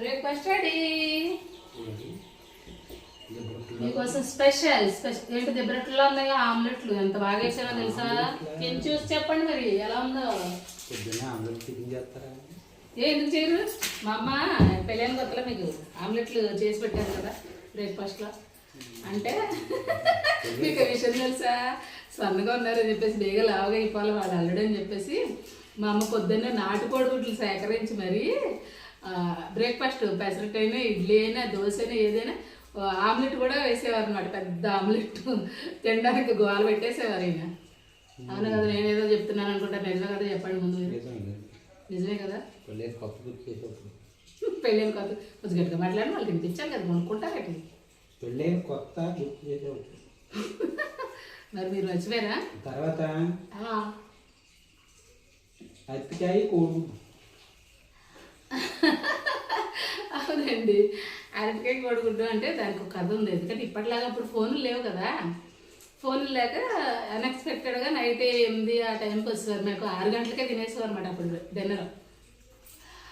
Breakfast ready మీకోసం special special ఏంటి దెబ్బరట్లో ఉన్నాయో? ఆమ్లెట్లు. ఎంత బాగా వేసానో తెలుసా? నేను చూసి చెప్పండి మరి ఎలా ఉందో. ఏ ఎందుకు చేయరు? మా అమ్మ పెళ్ళైన కొత్తలో మీకు ఆమ్లెట్లు చేసి పెట్టారు కదా బ్రేక్ఫాస్ట్లో. అంటే మీకు విషయం తెలుసా? సన్నగా ఉన్నారని చెప్పేసి బేగా లావుగా అయిపోవాలి వాడు అల్లుడు అని చెప్పేసి మా అమ్మ పొద్దున్నే నాటుకోడి గుడ్లు సేకరించి మరి బ్రేక్ఫాస్ట్ పెసరట్ అయినా ఇడ్లీ అయినా దోశ అయినా ఏదైనా ఆమ్లెట్ కూడా వేసేవారు అనమాట పెద్ద ఆమ్లెట్ తినడానికి గోల పెట్టేసేవారు ఈయన. అవును కదా నేనేదో చెప్తున్నాను అనుకుంటా. నిజమే కదా చెప్పండి ముందు నిజమే. కదా? పెళ్ళైన కొత్త కొంచెం గట్టిగా మాట్లాడి వాళ్ళు తినిపించాలి కదా కొనుక్కుంటారటి పెళ్ళైన కొత్త మరి మీరు మర్చిపోయారా? తర్వాత అరటికాయ అవునండి. అరటికాయ కొడుకుంటూ అంటే దానికి ఒక కథ ఉంది. ఎందుకంటే ఇప్పటిలాగా అప్పుడు ఫోన్లు లేవు కదా. ఫోన్లు లేక అన్ఎక్స్పెక్టెడ్గా నైట్ ఎనిమిది ఆ టైంకి వచ్చేవారు మాకు ఆరు గంటలకే తినేసేవారు అనమాట అప్పుడు డిన్నర్.